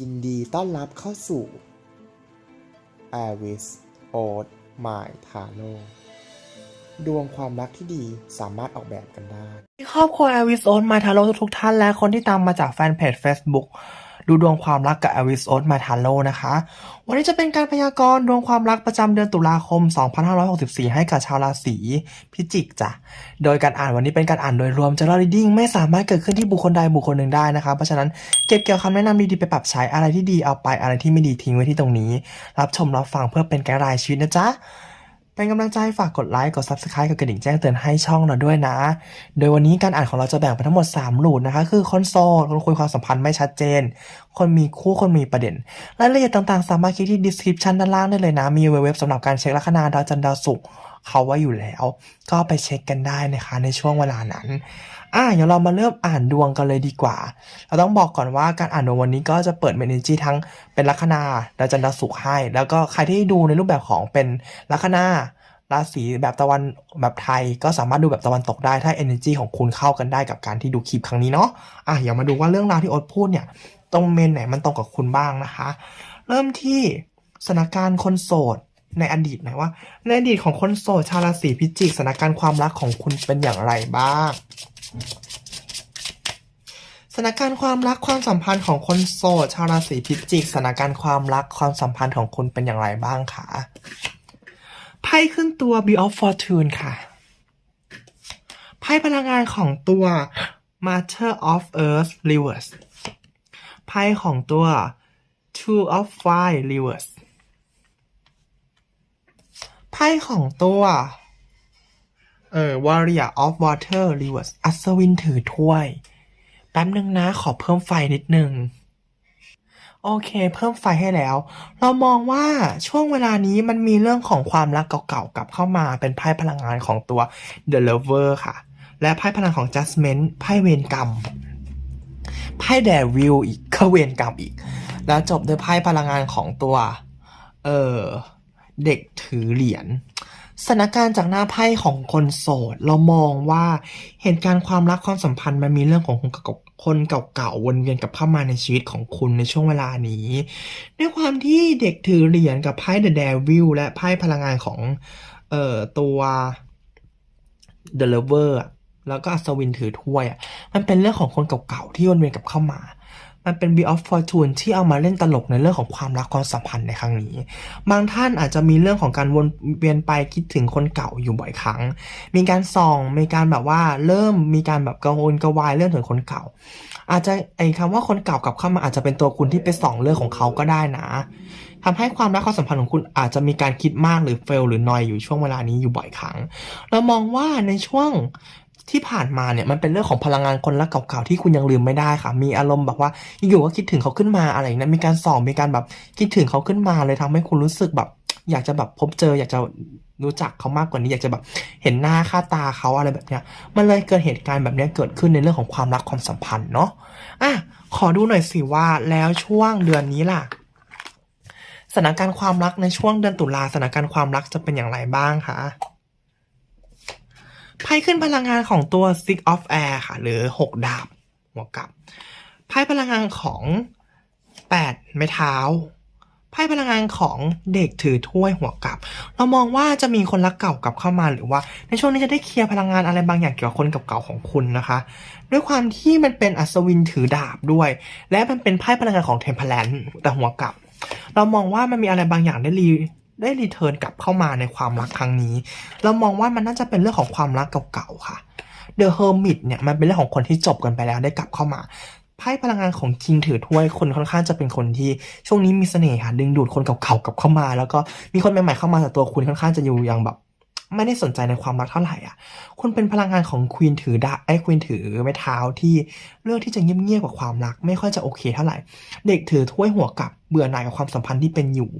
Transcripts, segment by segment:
ยินดีต้อนรับเข้าสู่ a r i s o d My Taro ดวงความรักที่ดีสามารถออกแบบกันได้ ครอบครัว a อวิสโอนมาทาโรทุกๆท่านและคนที่ตามมาจากแฟนเพจ Facebook ดูดวงความรักกับ a อวิสโอนมาทาโร่นะคะ วันนี้จะเป็นการพยากรณ์ดวงความรักประจำเดือนตุลาคม 2564 ให้กับชาวราศีพิจิกจ้ะ โดยการอ่านวันนี้เป็นการอ่านโดยรวม general reading ไม่สามารถเกิดขึ้นที่บุคคลใดบุคคลหนึ่งได้นะคะ เพราะฉะนั้นเก็บเกี่ยวคำแนะนำดีๆไปปรับใช้อะไรที่ดีเอาไปอะไรที่ไม่ดีทิ้งไว้ที่ตรงนี้ รับชมรับฟังเพื่อเป็นไกด์ไลน์ชีวิตนะจ๊ะ เป็นกำลังใจฝากกดไลค์กด Subscribe กดกระดิ่งแจ้งเตือนให้ช่องเราด้วยนะ โดยวันนี้การอ่านของเราจะแบ่งไปทั้งหมด 3 หลูดนะคะ คือคนโซลคนคุยความสัมพันธ์ไม่ชัดเจน คนมีคู่คนมีประเด็น รายละเอียดต่างๆ สามารถคลิกที่ description ด้านล่างได้เลยนะ มีเว็บสำหรับการเช็คลัคนาดาวจันทร์ดาวศุกร์เขาไว้อยู่แล้ว ก็ไปเช็คกันได้นะคะในช่วงเวลานั้น อะเดี๋ยวเรามาเริ่มอ่านดวงกันเลยดีกว่า เราต้องบอกก่อนว่าการอ่านดวงวันนี้ก็จะเปิดเมนจีทั้งเป็นลัคนาดาวจันทร์ศุกร์ให้ แล้วก็ใครที่ดูในรูปแบบของเป็นลัคนาราศีแบบตะวันแบบไทยก็สามารถดูแบบตะวันตกได้ถ้า energy ของคุณเข้ากันได้กับการที่ดูคลิปครั้งนี้เนาะอะเดี๋ยวมาดูว่าเรื่องราวที่โอ๊ตพูดเนี่ย ตรงเมนไหนมันตรงกับคุณบ้างนะคะ เริ่มที่สถานการณ์คนโสดในอดีตหน่อยว่า ในอดีตของคนโสดชาวราศีพิจิกสถานการณ์ความรักของคุณเป็นอย่างไรบ้าง สถานการณ์ความรักความสัมพันธ์ของคนโสดชาวราศีพิจิกสถานการณ์ความรักความสัมพันธ์ของคุณเป็นอย่างไรบ้างคะไพ่ขึ้นตัว Be of Fortune ค่ะไพ่พลังงานของตัว Master of Earth Reverse ไพ่ของตัว Two of Fire Reverse ไพ่ของตัว เออ Warrior of Water Reverse อัศวินถือถ้วย แป๊บนึงนะขอเพิ่มไฟนิดนึง โอเค เพิ่มไฟให้แล้ว เรามองว่าช่วงเวลานี้มันมีเรื่องของความรักเก่าๆกลับเข้ามาเป็นไพ่พลังงานของตัว The Lover ค่ะ และไพ่พลังของ Judgment ไพ่เวรกรรมไพ่แดวิลอีกก็เวรกรรมอีก แล้วจบด้วยไพ่พลังงานของตัว เออเด็กถือเหรียญ สถานการณ์จากหน้าไพ่ของคนโสด เรามองว่าเหตุการณ์ความรักความสัมพันธ์มันมีเรื่องของคนเก่าๆคนเก่าๆวนเวียนกลับเข้ามาในชีวิตของคุณในช่วงเวลานี้ด้วยความที่เด็กถือเหรียญกับไพ่เดอะเดวิลและไพ่พลังงานของเอ่อตัว The Lover อะแล้วก็อัศวินถือถ้วยอะมันเป็นเรื่องของคนเก่าๆที่วนเวียนกลับเข้ามา มันเป็น Be of Fortune ที่เอามาเล่นตลกในเรื่องของความรักความสัมพันธ์ในครั้งนี้ บางท่านอาจจะมีเรื่องของการวนเวียนไปคิดถึงคนเก่าอยู่บ่อยครั้ง มีการส่อง มีการแบบว่าเริ่มมีการแบบกังวลกระวายเรื่องถึงคนเก่า อาจจะไอ้คำว่าคนเก่ากลับเข้ามาอาจจะเป็นตัวคุณที่ไปส่องเรื่องของเขาก็ได้นะทำให้ความรักความสัมพันธ์ของคุณอาจจะมีการคิดมากหรือเฟลหรือนอยอยู่ช่วงเวลานี้อยู่บ่อยครั้ง เรามองว่าในช่วง ที่ผ่านมาเนี่ยมันเป็นเรื่องของพลังงานคนรักเก่าๆที่คุณยังลืมไม่ได้ค่ะ มีอารมณ์แบบว่าอยู่ๆก็คิดถึงเขาขึ้นมาอะไรอย่างนั้มีการส่องมีการแบบคิดถึงเขาขึ้นมาเลยทำให้คุณรู้สึกแบบ อยากจะแบบพบเจอ อยากจะรู้จักเขามากกว่านี้ อยากจะแบบเห็นหน้าค่าตาเขาอะไรแบบเนี้ยมันเลยเกิดเหตุการณ์แบบเนี้ยเกิดขึ้นในเรื่องของความรักความสัมพันธ์เนาะอะขอดูหน่อยสิว่าแล้วช่วงเดือนนี้ล่ะสถานการณ์ความรักในช่วงเดือนตุลาสถานการณ์ความรักจะเป็นอย่างไรบ้างคะ ไพ่ขึ้นพลังงานของตัว Six of Air ค่ะ หรือ 6 ดาบหัวกับไพ่พลังงานของ 8 ไม้เท้าไพ่พลังงานของเด็กถือถ้วยหัวกับ เรามองว่าจะมีคนรักเก่ากลับเข้ามาหรือว่า ในช่วงนี้จะได้เคลียร์พลังงานอะไรบางอย่างเกี่ยวกับคนเก่าๆของคุณนะคะ ด้วยความที่มันเป็นอัศวินถือดาบด้วย และมันเป็นไพ่พลังงานของเทมเพลนแต่หัวกับ เรามองว่ามันมีอะไรบางอย่างได้รี ได้รีเทิร์นกลับเข้ามาในความรักครั้งนี้ เรามองว่ามันน่าจะเป็นเรื่องของความรักเก่าๆค่ะ The Hermit เนี่ยมันเป็นเรื่องของคนที่จบกันไปแล้วได้กลับเข้ามาไพ่พลังงานของคิงถือถ้วยคนค่อนข้างจะเป็นคนที่ช่วงนี้มีเสน่ห์ค่ะดึงดูดคนเก่าๆกลับเข้ามา แล้วก็มีคนใหม่ๆเข้ามาแต่ตัวคุณค่อนข้างจะอยู่อย่างแบบ ไม่ได้สนใจในความรักเท่าไหร่อะคุณเป็นพลังงานของควีนถือดาไอ้ควีนถือไม้เท้าที่เลือกที่จะเงียบๆกับความรัก ไม่ค่อยจะโอเคเท่าไหร่ เด็กถือถ้วยหัวกลับเบื่อหน่ายกับความสัมพันธ์ที่เป็นอยู่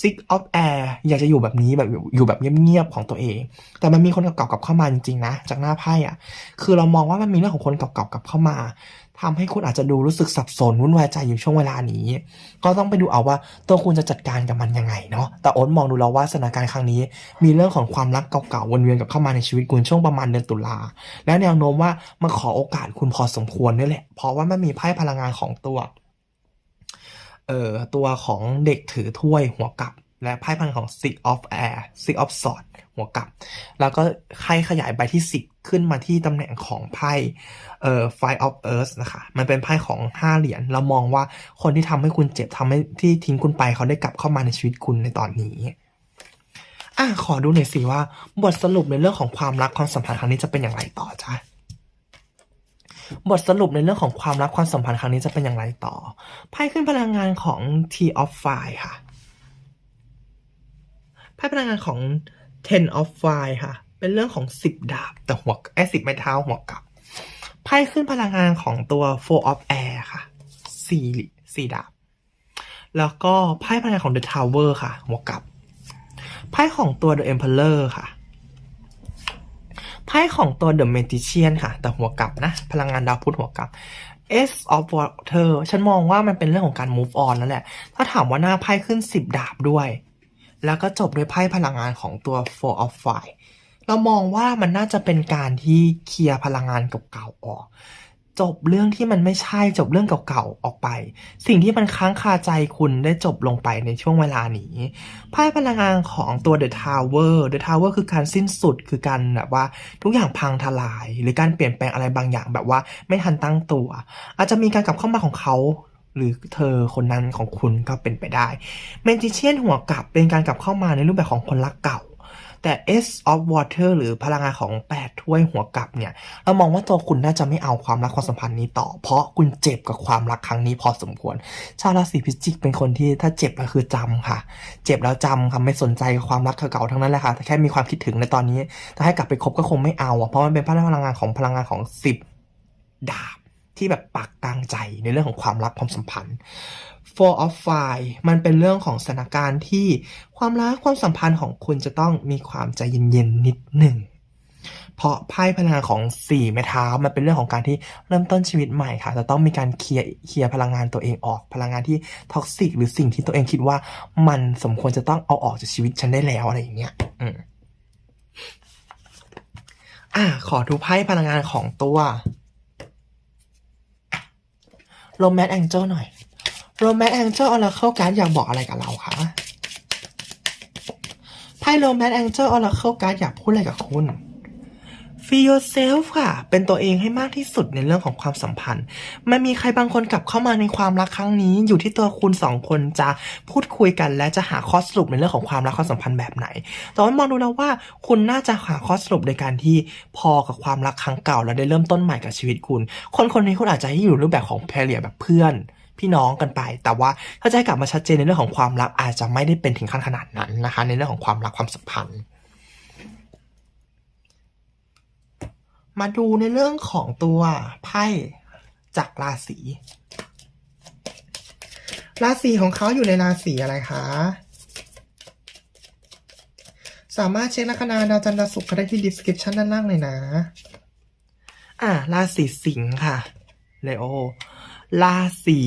Six of Air อยากจะอยู่แบบนี้แบบอยู่แบบเงียบๆของตัวเอง แต่มันมีคนเก่าๆกับเข้ามาจริงๆนะ จากหน้าไพ่อะ คือเรามองว่ามันมีเรื่องของคนเก่าๆกับเข้ามา ทำให้คุณอาจจะดูรู้สึกสับสนวุ่นวายใจอยู่ช่วงเวลานี้ ก็ต้องไปดูเอาว่าตัวคุณจะจัดการกับมันยังไงเนาะแต่โอ๊ตมองดูแล้วว่าสถานการณ์ครั้งนี้ มีเรื่องของความรักเก่าๆวนเวียนกับเข้ามาในชีวิตคุณช่วงประมาณเดือนตุลาและแนวโน้มว่ามาขอโอกาสคุณพอสมควรนี่แหละเพราะว่ามันมีไพ่พลังงานของตัวเอ่อตัวของเด็กถือถ้วยหัวกลับ และไพ่พันของ Six of Air Six of Swords หัวกลับ แล้วก็ไพ่ขยายใบที่ 10 ขึ้นมาที่ตำแหน่งของไพ่เอ่อ Five of Earth นะคะ มันเป็นไพ่ของ 5 เหรียญเรามองว่าคนที่ทำให้คุณเจ็บทำให้ที่ทิ้งคุณไปเขาได้กลับเข้ามาในชีวิตคุณในตอนนี้อะขอดูหน่อยสิว่า บทสรุปในเรื่องของความรักความสัมพันธ์ครั้งนี้จะเป็นอย่างไรต่อจ้ะบทสรุปในเรื่องของความรักความสัมพันธ์ครั้งนี้จะเป็นอย่างไรต่อ ไพ่ขึ้นพลังงานของ T of Fire ค่ะ พ่พลังงานของ Ten of Fire ค่ะ เป็นเรื่องของ10ดาบ แต่หัวไอ้สิบไม้เท้าหัวกลับ ไพ่ขึ้นพลังงานของตัว Four of Air ค่ะสี่สี่ดาบ แล้วก็ไพ่พลังงานของ The Tower ค่ะ หัวกลับ ไพ่ของตัว The Emperor ค่ะ ไพ่ของตัว The Magician ค่ะ แต่หัวกลับนะ พลังงานดาวพุธหัวกลับ S of Water ฉันมองว่ามันเป็นเรื่องของการ move on แล้วแหละ ถ้าถามว่าหน้าไพ่ขึ้น 10 ดาบด้วย แล้วก็จบด้วยไพ่พลังงานของตัว Four of Fire เรามองว่ามันน่าจะเป็นการที่เคลียร์พลังงานเก่าๆออก จบเรื่องที่มันไม่ใช่จบเรื่องเก่าๆออกไป สิ่งที่มันค้างคาใจคุณได้จบลงไปในช่วงเวลานี้ไพ่พลังงานของตัว The Tower The Tower คือการสิ้นสุดคือการแบบว่าทุกอย่างพังทลาย หรือการเปลี่ยนแปลงอะไรบางอย่างแบบว่าไม่ทันตั้งตัว อาจจะมีการกลับเข้ามาของเขา หรือเธอคนนั้นของคุณก็เป็นไปได้ Magician หัวกลับเป็นการกลับเข้ามาในรูปแบบของคนรักเก่า แต่ S of Water หรือพลังงานของ8ถ้วยหัวกลับเนี่ย เรามองว่าตัวคุณน่าจะไม่เอาความรักความสัมพันธ์นี้ต่อ เพราะคุณเจ็บกับความรักครั้งนี้พอสมควร ชาวราศีพิจิกเป็นคนที่ถ้าเจ็บก็คือจำค่ะ เจ็บแล้วจำค่ะไม่สนใจความรักเก่าๆทั้งนั้นแหละค่ะแต่แค่มีความคิดถึงในตอนนี้ แต่ให้กลับไปคบก็คงไม่เอาอะเพราะมันเป็นพลังงานของพลังงานของ10ดาบ ที่แบบปักกลางใจในเรื่องของความรักความสัมพันธ์ Four of Fire มันเป็นเรื่องของสถานการณ์ที่ความรักความสัมพันธ์ของคุณจะต้องมีความใจเย็นๆนิดหนึ่งเพราะไพ่พลังงานของสี่ไม้เท้ามันเป็นเรื่องของการที่เริ่มต้นชีวิตใหม่ค่ะ จะต้องมีการเคลียร์เคลียร์พลังงานตัวเองออก พลังงานที่ท็อกซิกหรือสิ่งที่ตัวเองคิดว่า มันสมควรจะต้องเอาออกจากชีวิตฉันได้แล้วอะไรอย่างเงี้ยอืมอะขอดูไพ่พลังงานของตัว โรแมนแองเจิลหน่อยโรแมนแองเจิลออร์เคิลการ์ดอยากบอกอะไรกับเราคะไพ่โรแมนแองเจิลออร์เคิลการ์ดอยากพูดอะไรกับคุณ Feel yourself ค่ะ เป็นตัวเองให้มากที่สุดในเรื่องของความสัมพันธ์ มันมีใครบางคนกลับเข้ามาในความรักครั้งนี้ อยู่ที่ตัวคุณสองคนจะพูดคุยกัน และจะหาข้อสรุปในเรื่องของความรักความสัมพันธ์แบบไหน แต่ว่ามองดูแล้วว่าคุณน่าจะหาข้อสรุปในการที่พอกับความรักครั้งเก่า แล้วได้เริ่มต้นใหม่กับชีวิตคุณ คนคนนี้คุณอาจจะให้อยู่รูปแบบของเพลียแบบเพื่อนพี่น้องกันไป แต่ว่าถ้าจะให้กลับมาชัดเจนในเรื่องของความรักอาจจะไม่ได้เป็นถึงขั้นขนาดนั้นนะคะ ในเรื่องของความรักความสัมพันธ์ มาดูในเรื่องของตัวไพ่จากราศี ราศีของเขาอยู่ในราศีอะไรคะ สามารถเช็คลัคนาดาวจันทร์ดาวศุกร์ได้ที่ description ด้านล่างเลยนะ อ่า ราศีสิงค์ค่ะเลโอ ราศี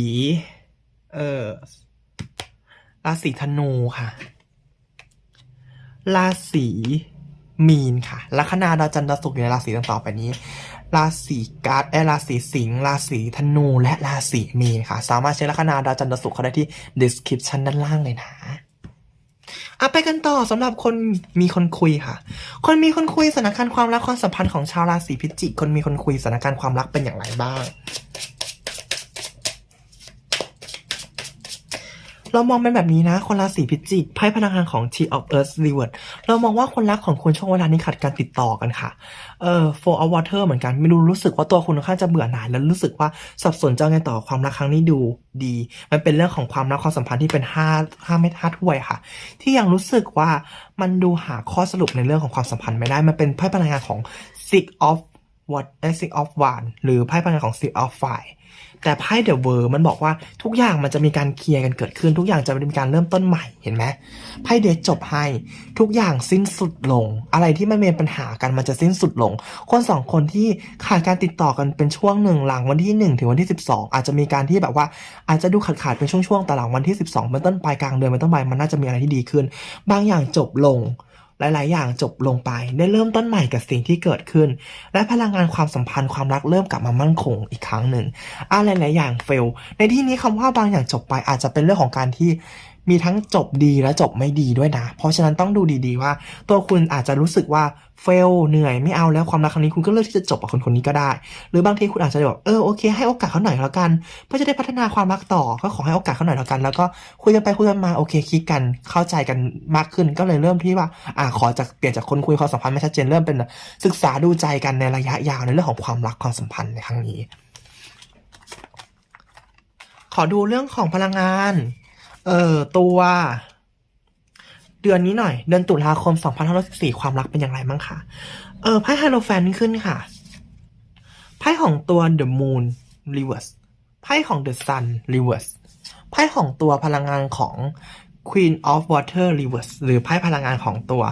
เออราศีธนูค่ะ ราศี มีนค่ะ ลัคนาดาวจันทร์ดาวศุกร์อยู่ในราศีดังต่อไปนี้ ราศีการ์ดเอยราศีสิงห์ ราศีธนู และราศีมีนค่ะ สามารถเช็คลัคนาดาวจันทร์ดาวศุกร์เขาได้ที่ description ด้านล่างเลยนะเอาไปกันต่อสำหรับคนมีคนคุยค่ะ คนมีคนคุยสถานการณ์ความรักความสัมพันธ์ของชาวราศีพิจิก คนมีคนคุยสถานการณ์ความรักเป็นอย่างไรบ้าง เรามองเป็นแบบนี้นะ คนราศีพิจิกไพ่พลังงานของ T of Earth Reward เรามองว่าคนรักของคุณช่วงเวลานี้ขาดการติดต่อกันค่ะ เอ่อ for a Water เหมือนกัน ไม่รู้รู้สึกว่าตัวคุณค่อนข้างจะเบื่อหน่ายแล้วรู้สึกว่าสับสนจะเอาไงต่อความรักครั้งนี้ดูดี มันเป็นเรื่องของความรักความสัมพันธ์ที่เป็นห้าห้าไม่ท่าถ้วยค่ะ ที่ยังรู้สึกว่ามันดูหาข้อสรุปในเรื่องของความสัมพันธ์ไม่ได้ มันเป็นไพ่พลังงานของ Six of What Six of Wands หรือไพ่พลังงานของ Six of Fire แต่ไพ่เดอะเวอร์มันบอกว่าทุกอย่างมันจะมีการเคลียร์กันเกิดขึ้น ทุกอย่างจะมีการเริ่มต้นใหม่เห็นไหมไพ่เดทจบให้ทุกอย่างสิ้นสุดลง อะไรที่มันมีปัญหากันมันจะสิ้นสุดลง คนสองคนที่ขาดการติดต่อกันเป็นช่วงหนึ่งหลังวันที่ 1 ถึงวันที่ 12 อาจจะมีการที่แบบว่าอาจจะดูขาดขาดๆเป็นช่วงๆแต่หลังวันที่ 12เป็นต้นปลายกลางเดือนเป็นต้นไปมันน่าจะมีอะไรที่ดีขึ้น บางอย่างจบลง หลายๆ อย่างจบลงไป ได้เริ่มต้นใหม่กับสิ่งที่เกิดขึ้น และพลังงานความสัมพันธ์ความรักเริ่มกลับมามั่นคงอีกครั้งหนึ่งอะไรหลายๆอย่างเฟลในที่นี้คำว่าบางอย่างจบไปอาจจะเป็นเรื่องของการที่ มีทั้งจบดีและจบไม่ดีด้วยนะ เพราะฉะนั้นต้องดูดีๆว่า ตัวคุณอาจจะรู้สึกว่าเฟลเหนื่อยไม่เอาแล้วความรักครั้งนี้คุณก็เลือกที่จะจบกับคนคนนี้ก็ได้ หรือบางทีคุณอาจจะแบบเออโอเคให้โอกาสเขาหน่อยแล้วกัน เพื่อจะได้พัฒนาความรักต่อก็ขอให้โอกาสเขาหน่อยแล้วกัน แล้วก็คุยกันไปคุยกันมาโอเคคิกกันเข้าใจกันมากขึ้นก็เลยเริ่มที่ว่าอ่าขอจากเปลี่ยนจากคนคุยความสัมพันธ์ไม่ชัดเจนเริ่มเป็นศึกษาดูใจกันในระยะยาวในเรื่องของความรักความสัมพันธ์ในครั้งนี้ ขอดูเรื่องของพลังงาน เออตัวเดือนนี้หน่อย เดือนตุลาคม 2514 ความรักเป็นอย่างไรบ้างคะเออไพ่ไฮโลแฟนขึ้นค่ะ ไพ่ของตัว The Moon Reverse ไพ่ของ The Sun Reverse ไพ่ของตัวพลังงานของ Queen of Water Reverse หรือไพ่พลังงานของตัว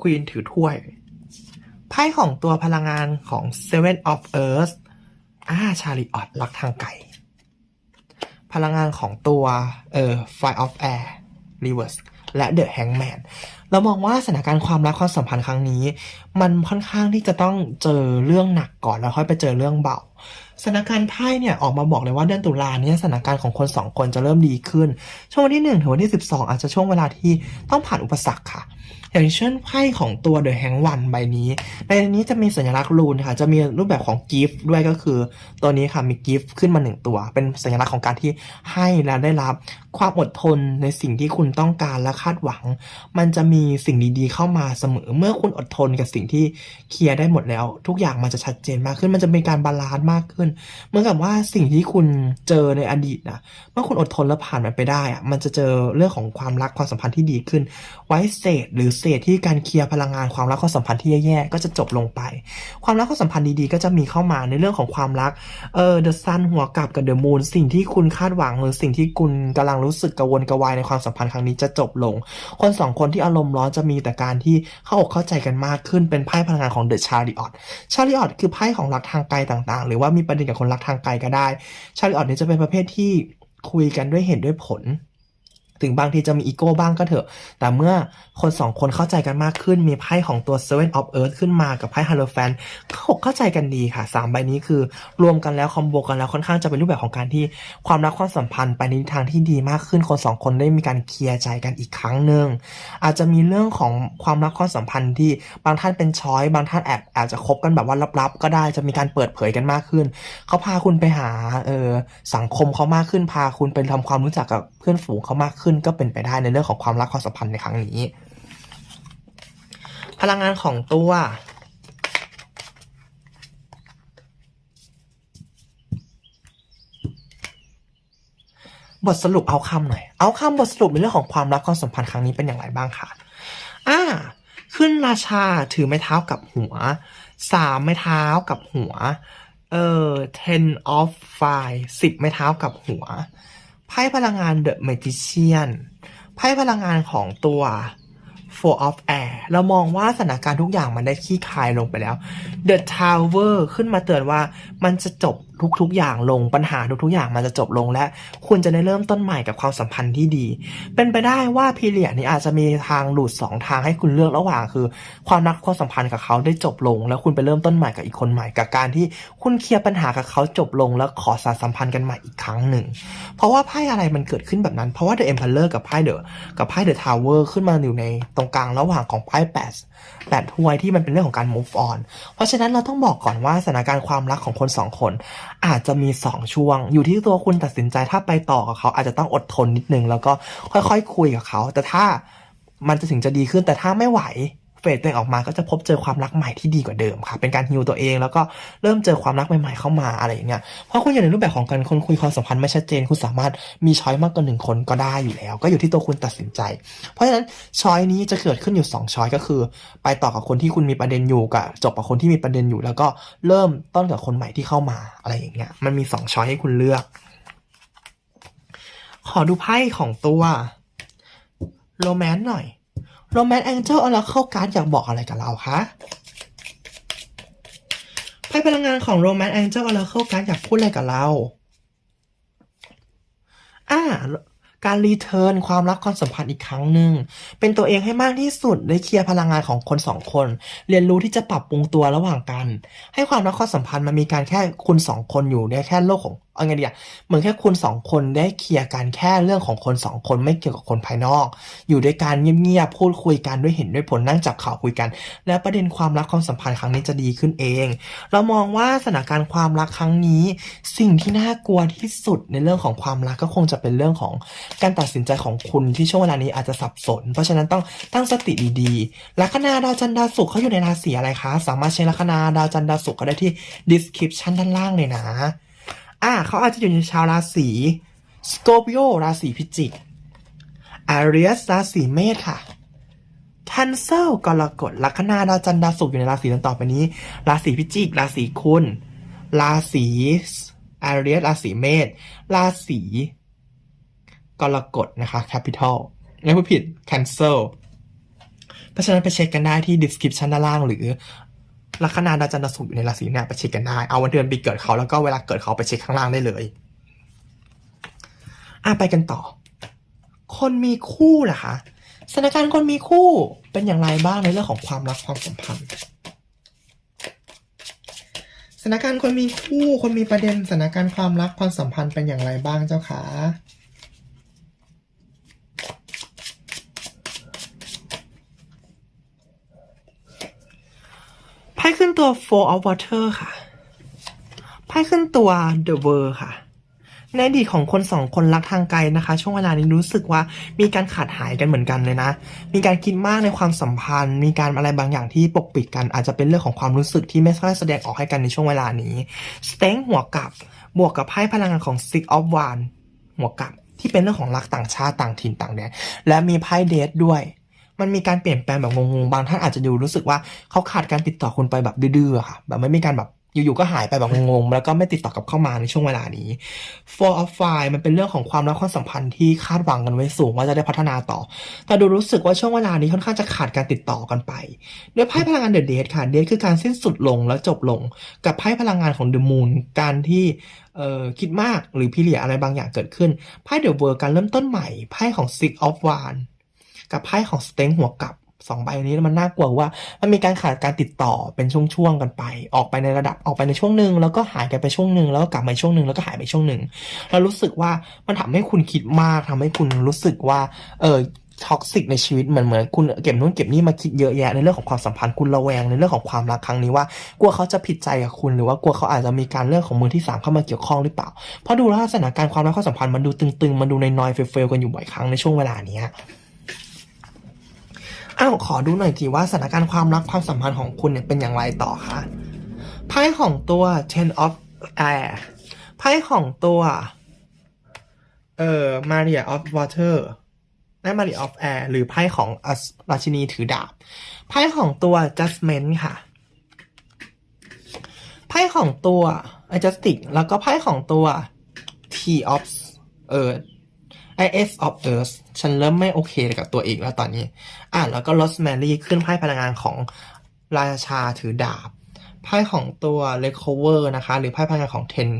Queen ถือถ้วย ไพ่ของตัวพลังงานของ Seven of Earth อ่าชาลิออตรักทางไกล พลังงานของตัวเอ่อ Fire of Air Reverse และ The Hangman เรามองว่าสถานการณ์ความรักความสัมพันธ์ครั้งนี้ มันค่อนข้างที่จะต้องเจอเรื่องหนักก่อนแล้วค่อยไปเจอเรื่องเบาสถานการณ์ไพ่เนี่ยออกมาบอกเลยว่าเดือนตุลาเนี่ยสถานการณ์ของคนสองคนจะเริ่มดีขึ้น ช่วงวันที่ 1 ถึงวันที่ 12 อาจจะช่วงเวลาที่ต้องผ่านอุปสรรคค่ะ อย่างเช่นไพ่ของตัว The Hang One ใบนี้ ในนี้จะมีสัญลักษณ์รูนค่ะ จะมีรูปแบบของกิฟต์ด้วยก็คือ ตัวนี้ค่ะมีกิฟต์ขึ้นมาหนึ่งตัว เป็นสัญลักษณ์ของการที่ให้และได้รับความอดทนในสิ่งที่คุณต้องการและคาดหวัง มันจะมีสิ่งดีๆเข้ามาเสมอ เมื่อคุณอดทนกับสิ่งที่เคลียร์ได้หมดแล้ว ทุกอย่างมันจะชัดเจนมากขึ้น มันจะมีการบาลานซ์มากขึ้น เหมือนกับว่าสิ่งที่คุณเจอในอดีตนะเมื่อคุณอดทนและผ่านมันไปได้อะมันจะเจอเรื่องของความรักความสัมพันธ์ที่ดีขึ้น ไว้เศษหรือเศษที่การเคลียร์พลังงานความรักความสัมพันธ์ที่แย่ๆก็จะจบลงไป ความรักความสัมพันธ์ดีๆ ก็จะมีเข้ามาในเรื่องของความรักเออ the sun หัวกลับกับ the moon สิ่งที่คุณคาดหวังหรือสิ่งที่คุณกำลังรู้สึกกังวลกระวายในความสัมพันธ์ครั้งนี้จะจบลง คนสองคนที่อารมณ์ร้อนจะมีแต่การที่เข้าอกเข้าใจกันมากขึ้นเป็นไพ่พลังงานของ the chariot chariot คือไพ่ของรักทางไกลต่างๆ หรือว่ามีประเด็นกับคนรักทางไกลก็ได้ chariot นี่ยจะเป็นประเภทที่คุยกันด้วยเหตุด้วยผล ถึงบางทีจะมีอีโก้บ้างก็เถอะ แต่เมื่อคนสองคนเข้าใจกันมากขึ้น มีไพ่ของตัว Seven of Earth ขึ้นมากับไพ่ Hierophant แฟนเขาเข้าใจกันดีค่ะสามใบนี้คือรวมกันแล้วคอมโบกันแล้วค่อนข้างจะเป็นรูปแบบของการที่ความรักความสัมพันธ์ไปในทางที่ดีมากขึ้น คนสองคนได้มีการเคลียร์ใจกันอีกครั้งหนึ่งอาจจะมีเรื่องของความรักความสัมพันธ์ที่บางท่านเป็นช้อยบางท่านแอบอาจจะคบกันแบบว่าลับๆ ก็ได้จะมีการเปิดเผยกันมากขึ้น เขาพาคุณไปหาเออสังคมเขามากขึ้นพาคุณไปทำความรู้จักกับเพื่อนฝูงเขามากขึ้นก็เป็นไปได้ในเรื่องของความรักความสัมพันธ์ในครั้งนี้ พลังงานของตัวบทสรุปเอาคำหน่อย เอาคำบทสรุปในเรื่องของความรักความสัมพันธ์ครั้งนี้เป็นอย่างไรบ้างคะอ่า ขึ้นราชาถือไม้เท้ากับหัว สามไม้เท้ากับหัว เออ ten of fire สิบไม้เท้ากับหัว ไพ่พลังงาน the magician ไพ่พลังงานของตัว four of air เรามองว่าสถานการณ์ทุกอย่างมันได้คลี่คลายลงไปแล้ว the tower ขึ้นมาเตือนว่ามันจะจบ ทุกๆ อย่างลงปัญหาทุกๆ อย่างมันจะจบลงและคุณจะได้เริ่มต้นใหม่กับความสัมพันธ์ที่ดี เป็นไปได้ว่าพีเรียดนี้อาจจะมีทางหลุดสองทางให้คุณเลือกระหว่างคือ ความรักความสัมพันธ์กับเขาได้จบลง แล้วคุณไปเริ่มต้นใหม่กับอีกคนใหม่กับการที่คุณเคลียร์ปัญหากับเขาจบลง แล้วขอสานสัมพันธ์กันใหม่อีกครั้งหนึ่ง เพราะว่าไพ่อะไรมันเกิดขึ้นแบบนั้นเพราะว่า The Emperor กับไพ่เดอะกับไพ่ The Tower ขึ้นมาอยู่ในตรงกลางระหว่างของไพ่แปด แบดถ้วยที่มันเป็นเรื่องของการ move on เพราะฉะนั้นเราต้องบอกก่อนว่าสถานการณ์ความรักของคนสองคน อาจจะมีสองช่วง อยู่ที่ตัวคุณตัดสินใจถ้าไปต่อกับเขาอาจจะต้องอดทนนิดนึง แล้วก็ค่อยๆคุยกับเขา แต่ถ้ามันจะถึงจะดีขึ้นแต่ถ้าไม่ไหว เฟสตัวเองออกมาก็จะพบเจอความรักใหม่ที่ดีกว่าเดิมค่ะเป็นการฮิวตัวเองแล้วก็เริ่มเจอความรักใหม่ๆเข้ามาอะไรอย่างเงี้ยเพราะคุณอยู่ในรูปแบบของการคนคุยความสัมพันธ์ไม่ชัดเจน คุณสามารถมีช้อยมากกว่าหนึ่งคนก็ได้อยู่แล้ว ก็อยู่ที่ตัวคุณตัดสินใจ เพราะฉะนั้นช้อยนี้จะเกิดขึ้นอยู่ 2 ช้อยก็คือ ไปต่อกับคนที่คุณมีประเด็นอยู่กับจบกับคนที่มีประเด็นอยู่ แล้วก็เริ่มต้นกับคนใหม่ที่เข้ามาอะไรอย่างเงี้ยมันมี 2 ช้อยให้คุณเลือก ขอดูไพ่ของตัวโรแมนต์หน่อย โรแมนต์แองเจิลเอาแล้วเข้าการดอยากบอกอะไรกับเราคะไพ่พลังงานของโรแมนต์แองเจิลเอาแล้วเข้าการดอยากพูดอะไรกับเรา อ่า การรีเทิร์นความรักความสัมพันธ์อีกครั้งหนึ่ง เป็นตัวเองให้มากที่สุดได้เคลียร์พลังงานของคนสองคน เรียนรู้ที่จะปรับปรุงตัวระหว่างกัน ให้ความรักความสัมพันธ์มันมีการแค่คุณสองคนอยู่ในแค่โลกของเอาไงดีอะเหมือนแค่คุณสองคนได้เคลียร์กันแค่เรื่องของคนสองคนไม่เกี่ยวกับคนภายนอก อยู่ด้วยกันเงียบๆพูดคุยกันด้วยเห็นด้วยผลนั่งจับข่าวคุยกัน และประเด็นความรักความสัมพันธ์ครั้งนี้จะดีขึ้นเอง เรามองว่าสถานการณ์ความรักครั้งนี้ สิ่งที่น่ากลัวที่สุดในเรื่องของความรักก็คงจะเป็นเรื่องของการตัดสินใจของคุณที่ช่วงเวลานี้อาจจะสับสน เพราะฉะนั้นต้องตั้งสติดีๆลัคนาดาวจันทร์ดาวศุกร์เขาอยู่ในราศีอะไรคะ สามารถเช็คลัคนาดาวจันทร์ดาวศุกร์ก็ได้ที่ description ด้านล่างเลยนะ อ่าเขาอาจจะอยู่ในชาวราศีสโ r ปิโอราศีพิจิกอารีสราศีเมษค่ะทันเซลกรกฎลัคนาดาวจันทร์ดาวศุกร์อยู่ในราศีดังต่อไปนี้ ราศีพิจิก ราศีคุณ ราศีอารีสราศีเมษ ราศี กรกฎนะคะ capital ไม่พูดผิด cancel เพราะฉะนั้นไปเช็คกันได้ที่ description ด้านล่างหรือลัคนาดาวจันทร์ดาวศุกอยู่ในราศีเนี่ยไปเช็คกันได้ เอาวันเดือนปีเกิดเขาแล้วก็เวลาเกิดเขาไปเช็คข้างล่างได้เลยอะไปกันต่อ คนมีคู่ล่ะคะสถานการณ์คนมีคู่เป็นอย่างไรบ้างในเรื่องของความรักความสัมพันธ์สถานการณ์คนมีคู่ คนมีประเด็นสถานการณ์ความรักความสัมพันธ์เป็นอย่างไรบ้างเจ้าคะไพ่ขึ้น ตัว Four of Water ค่ะ ไพ่ขึ้นตัว The World ค่ะ ในอดีตของคนสองคนรักทางไกลนะคะ ช่วงเวลานี้รู้สึกว่ามีการขาดหายกันเหมือนกันเลยนะ มีการคิดมากในความสัมพันธ์ มีการอะไรบางอย่างที่ปกปิดกัน อาจจะเป็นเรื่องของความรู้สึกที่ไม่ค่อยแสดงออกให้กันในช่วงเวลานี้สเต็งหัวกลับบวกกับไพ่พลังงานของ Six of w a n d หัวกลับที่เป็นเรื่องของรักต่างชาติต่างถิ่นต่างแดนและมีไพ่เดทด้วย มันมีการเปลี่ยนแปลงแบบงงๆ บางท่านอาจจะดูรู้สึกว่าเขาขาดการติดต่อคุณไปแบบดื้อๆค่ะ แบบไม่มีการแบบอยู่ๆก็หายไปแบบงงๆ แล้วก็ไม่ติดต่อกลับเข้ามาในช่วงเวลานี้ Four of Fire มันเป็นเรื่องของความรักความสัมพันธ์ที่คาดหวังกันไว้สูงว่าจะได้พัฒนาต่อ แต่ดูรู้สึกว่าช่วงเวลานี้ค่อนข้างจะขาดการติดต่อกันไปด้วยไพ่พลังงานเดอะเดทค่ะ เดทคือการสิ้นสุดลงแล้วจบลง กับไพ่พลังงานของเดอะมูนการที่เอ่อคิดมากหรือพิเรียอะไรบางอย่างเกิดขึ้น ไพ่เดอะเวิร์การเริ่มต้นใหม่ ไพ่ของ Six of Wands กับไพ่ของสเต็งหัวกลับสองใบนี้มันน่ากลัวว่า มันมีการขาดการติดต่อเป็นช่วงๆกันไป ออกไปในระดับออกไปในช่วงหนึ่งแล้วก็หายกันไปช่วงหนึ่งแล้วก็กลับมาช่วงหนึ่งแล้วก็หายไปช่วงหนึ่งเรารู้สึกว่ามันทำให้คุณคิดมากทำให้คุณรู้สึกว่าเออท็อกซิกในชีวิตเหมือนเหมือนคุณเก็บนู่นเก็บนี่มาคิดเยอะแยะในเรื่องของความสัมพันธ์คุณระแวงในเรื่องของความรักครั้งนี้ว่ากลัวเขาจะผิดใจกับคุณหรือว่ากลัวเขาอาจจะมีการเรื่องของมือที่สามเข้ามาเกี่ยวข้องหรือเปล่าเพราะดูล้วสถานการความรักความสัมพันธ์มันดูตึงๆมันดูในนอยเฟลๆกันอยู่บ่อยครั้งในช่วงเวลานี้ อ้าวขอดูหน่อยทีว่าสถานการณ์ความรักความสัมพันธ์ของคุณเนี่ยเป็นอย่างไรต่อคะไพ่ของตัว Ten of Air ไพ่ของตัวเอ่อ Maria of Water และ Maria of Air หรือไพ่ของอราชินีถือดาบไพ่ของตัว Judgment ค่ะไพ่ของตัว Adjustic แล้วก็ไพ่ของตัว T of เออ IS of Earth ฉันเริ่มไม่โอเคกับตัวเองแล้วตอนนี้ อะแล้วก็ Rosemary ขึ้นไพ่พลังงานของราชาถือดาบ ไพ่ของตัว Recover นะคะ หรือไพ่พลังงานของ Ten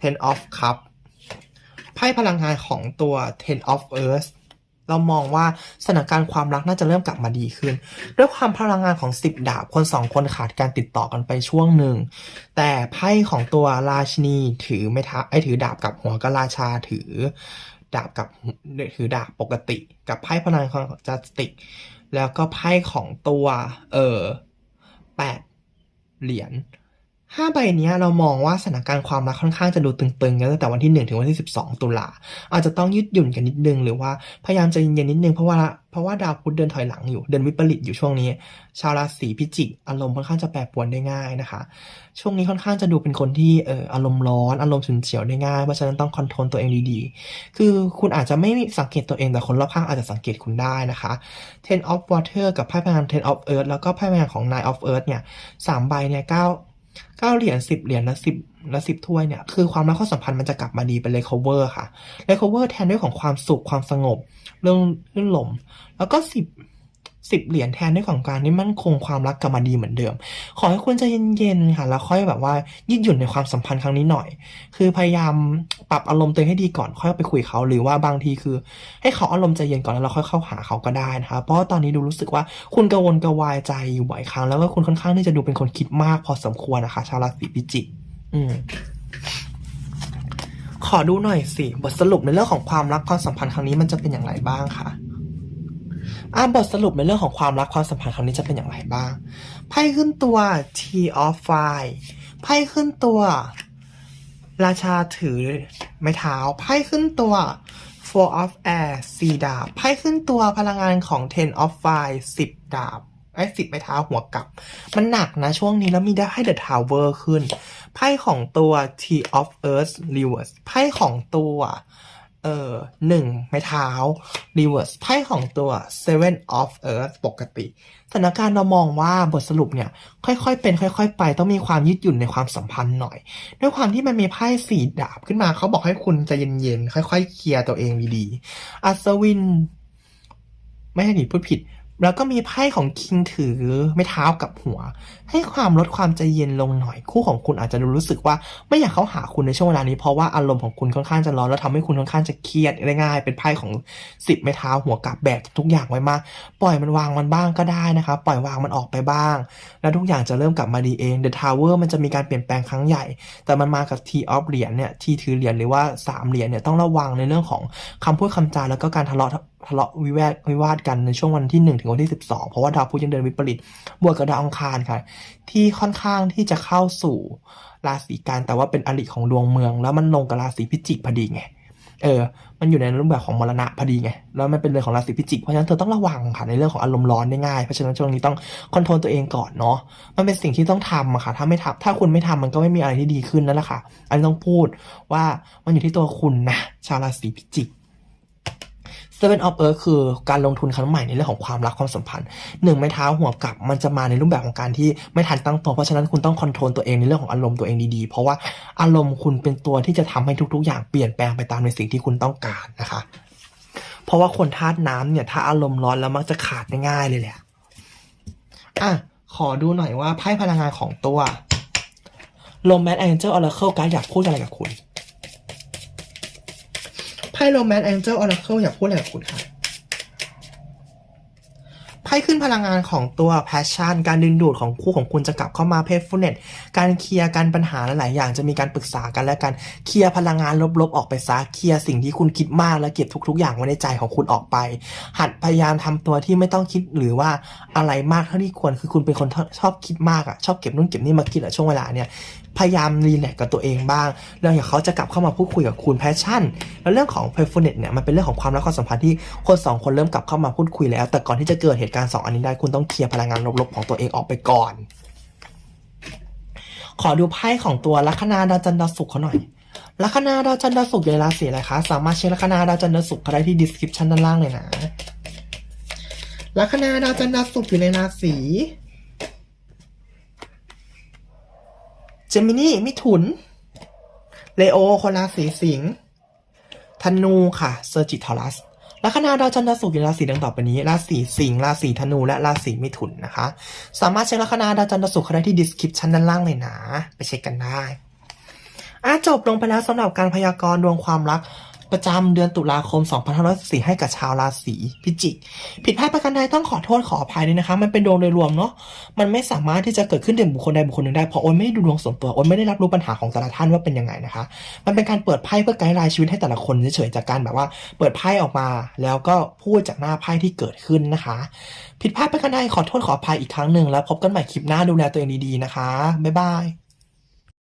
Ten of Cup ไพ่พลังงานของตัว Ten of Earth เรามองว่าสถานการณ์ความรักน่าจะเริ่มกลับมาดีขึ้น ด้วยความพลังงานของสิบดาบคนสองคนขาดการติดต่อกันไปช่วงหนึ่ง แต่ไพ่ของตัวราชินีถือไม่ทะไอถือดาบกับหัวก็ราชาถือ ดาบกับถือดาบปกติ กับไพ่พลังของจัสติก แล้วก็ไพ่ของตัวเออแปดเหรียญ ห้าใบเนี้ยเรามองว่าสถานการณ์ความรักค่อนข้างจะดูตึงๆกันตั้งแต่วันที่หนึ่งถึงวันที่สิบสองตุลาอาจจะต้องยืดหยุ่นกันนิดนึง หรือว่าพยายามใจเย็นๆนิดนึงเพราะว่าเพราะว่าดาวพุธเดินถอยหลังอยู่ เดินวิปริตอยู่ช่วงนี้ ชาวราศีพิจิก อารมณ์ค่อนข้างจะแปรปรวนได้ง่ายนะคะ ช่วงนี้ค่อนข้างจะดูเป็นคนที่เอออารมณ์ร้อนอารมณ์ฉุนเฉียวได้ง่ายเพราะฉะนั้นต้องคอนโทรลตัวเองดีๆ คือคุณอาจจะไม่สังเกตตัวเองแต่คนรอบข้างอาจจะสังเกตคุณได้นะคะ Ten of Water กับไพ่พลัง Ten of Earth แล้วก็ไพ่พลังของ Nine of Earth เนี่ยสามใบเนี่ยเก้า เก้าเหรียญสิบเหรียญและสิบและสิบถ้วยเนี่ย คือความรักความสัมพันธ์มันจะกลับมาดีเป็น recover ค่ะ recover แทนด้วยของความสุขความสงบ เรื่องเรื่องลม แล้วก็สิบ สิบเหรียญแทนด้วยของการที่มั่นคงความรักกลับมาดีเหมือนเดิม ขอให้คุณใจเย็นๆค่ะแล้วค่อยแบบว่ายืดหยุ่นในความสัมพันธ์ครั้งนี้หน่อย คือพยายามปรับอารมณ์ตัวเองให้ดีก่อนค่อยไปคุยเขาหรือว่าบางทีคือ ให้เขาอารมณ์ใจเย็นก่อนแล้วเราค่อยเข้าหาเขาก็ได้นะคะเพราะตอนนี้ดูรู้สึกว่าคุณกังวลกระวายใจอยู่บ่อยครั้งแล้วก็คุณค่อนข้างที่จะดูเป็นคนคิดมากพอสมควรนะคะ ชาวราศีพิจิกอืมขอดูหน่อยสิ บทสรุปในเรื่องของความรักความสัมพันธ์ครั้งนี้มันจะเป็นอย่างไรบ้างคะ อ่าบทสรุปในเรื่องของความรักความสัมพันธ์ครั้งนี้จะเป็นอย่างไรบ้าง ไพ่ขึ้นตัว T of Fire ไพ่ขึ้นตัว ราชาถือไม้เท้า ไพ่ขึ้นตัว Four of Air สี่ดาบ ไพ่ขึ้นตัวพลังงานของ Ten of Fire สิบดาบไอ้สิบไม้เท้าหัวกลับ มันหนักนะช่วงนี้แล้วมีได้ให้ The Tower ขึ้น ไพ่ของตัว T of Earth Reverse ไพ่ของตัว เออหนึ่งไม้เท้า Reverse ไพ่ของตัว Seven of Earth ปกติสถานการณ์เรามองว่าบทสรุปเนี่ย ค่อยๆเป็น ค่อย ๆ ไปต้องมีความยืดหยุ่นในความสัมพันธ์หน่อย ด้วยความที่มันมีไพ่สี่ดาบขึ้นมาเขาบอกให้คุณใจเย็นๆ ค่อย ๆ เคลียร์ตัวเองดีๆอัศวิน ไม่ให้หนีพูดผิด แล้วก็มีไพ่ของคิงถือไม้เท้ากับหัว ให้ความลดความใจเย็นลงหน่อยคู่ของคุณอาจจะรู้สึกว่าไม่อยากเข้าหาคุณในช่วงเวลานี้ เพราะว่าอารมณ์ของคุณค่อนข้างจะร้อนแล้วทำให้คุณค่อนข้างจะเครียดได้ง่าย เป็นไพ่ของสิบไม้เท้าหัวกับแบกทุกอย่างไว้มาก ปล่อยมันวางมันบ้างก็ได้นะคะปล่อยวางมันออกไปบ้าง แล้วทุกอย่างจะเริ่มกลับมาดีเอง The Tower มันจะมีการเปลี่ยนแปลงครั้งใหญ่ แต่มันมากับ T of เหรียญเนี่ย T ถือเหรียญหรือว่าสามเหรียญเนี่ยต้องระวังในเรื่องของคำพูดคำจาแล้วก็การทะเลาะ ทะเลาะวิวาทวิวาทกันในช่วงวันที่ 1 ถึงวันที่ 12 เพราะว่าดาวพุธยังเดินวิปริตบวกกับดาวอังคารค่ะ ที่ค่อนข้างที่จะเข้าสู่ราศีกันแต่ว่าเป็นอริของดวงเมือง แล้วมันลงกับราศีพิจิกพอดีไงเออ มันอยู่ในรูปแบบของมรณะพอดีไง แล้วมันเป็นเรื่องของราศีพิจิก เพราะฉะนั้นเธอต้องระวังค่ะในเรื่องของอารมณ์ร้อนได้ง่าย เพราะฉะนั้นช่วงนี้ต้องคอนโทรลตัวเองก่อนเนาะ มันเป็นสิ่งที่ต้องทำอะค่ะ ถ้าไม่ทำถ้าคุณไม่ทำมันก็ไม่มีอะไรที่ดีขึ้นนั่นแหละค่ะ อันนี้ต้องพูดว่ามันอยู่ที่ตัวคุณนะชาวราศีพิจิก Seven of Earth คือการลงทุนครั้งใหม่ในเรื่องของความรักความสัมพันธ์หนึ่งไม้เท้าหัวกลับ มันจะมาในรูปแบบของการที่ไม่ทันตั้งตัวเพราะฉะนั้นคุณต้องคอนโทรลตัวเองในเรื่องของอารมณ์ตัวเองดีๆ เพราะว่าอารมณ์คุณเป็นตัวที่จะทำให้ทุก ๆ อย่างเปลี่ยนแปลงไปตามในสิ่งที่คุณต้องการนะคะ เพราะว่าคนธาตุน้ำเนี่ยถ้าอารมณ์ร้อนแล้วมักจะขาดง่ายเลยแหละอะขอดูหน่อยว่าไพ่พลังงานของตัว l o m a n c e Angel Oracle การอยากพูดอะไรกับคุณ ไพ่ Romance Angel Oracle อยากพูดอะไรกับคุณครับไพ่ขึ้นพลังงานของตัว Passion การดึงดูดของคู่ของคุณจะกลับเข้ามา Faithfulness การเคลียร์การปัญหาหลายอย่างจะมีการปรึกษากันและการเคลียร์พลังงานลบๆ ออกไปซะเคลียร์สิ่งที่คุณคิดมากและเก็บทุก ๆ อย่างไว้ในใจของคุณออกไป หัดพยายามทำตัวที่ไม่ต้องคิดหรือว่าอะไรมากเท่าที่ควรคือคุณเป็นคนชอบคิดมากอะชอบเก็บนู่นเก็บนี่มาคิดอะช่วงเวลาเนี่ย พยายามรีแลกกับตัวเองบ้าง แล้วอย่างเขาจะกลับเข้ามาพูดคุยกับคุณแพชชั่น แล้วเรื่องของ p e r f o r m a n c e เนี่ยมันเป็นเรื่องของความรักความสัมพันธ์ที่คนสองคนเริ่มกลับเข้ามาพูดคุยแล้ว แต่ก่อนที่จะเกิดเหตุการณ์สองอันนี้ได้คุณต้องเคลียร์พลังงานลบๆของตัวเองออกไปก่อน ขอดูไพ่ของตัวลัคนาดาวจันทร์ดาวศุกร์เขาหน่อยลัคนาดาวจันทร์ดาวศุกร์อยู่ในราศีอะไรคะสามารถเช็คลัคนาดาวจันทร์ดาวศุกร์เขาได้ที่ description ด้านล่างเลยนะลัคนาดาวจันทร์ดาวศุกร์อยู่ในราศี จมินีมิถุน เลโอคนราศีสิงห์ธนูค่ะเซอร์จิทอรัสลัคนาดาวจันทร์ศุกร์อยู่ในราศีดังต่อไปนี้ราศีสิงห์ราศีธนูและราศีมิถุนนะคะ สามารถเช็คลัคนาดาวจันทร์ศุกร์เขได้ที่ดีสคริปชันด้านล่างเลยนะ ไปเช็คกันได้อะจบลงไปแล้วสำหรับการพยากรณ์ดวงความรัก ประจำเดือนตุลาคม 2564ให้กับชาวราศีพิจิก ผิดพลาดประการใดต้องขอโทษขออภัยด้วยนะคะ มันเป็นดวงโดยรวมเนาะ มันไม่สามารถที่จะเกิดขึ้นเด่นบุคคลใดบุคคลหนึ่งได้ เพราะโอนไม่ได้ดูดวงส่วนตัว โอนไม่ได้รับรู้ปัญหาของแต่ละท่านว่าเป็นยังไงนะคะ มันเป็นการเปิดไพ่เพื่อไกด์ไลน์ชีวิตให้แต่ละคนเฉยๆจากการแบบว่า เปิดไพ่ออกมา แล้วก็พูดจากหน้าไพ่ที่เกิดขึ้นนะคะ ผิดพลาดประการใดขอโทษขออภัยอีกครั้งหนึ่งแล้วพบกันใหม่คลิปหน้าดูแลตัวเองดีๆนะคะ บ๊ายบาย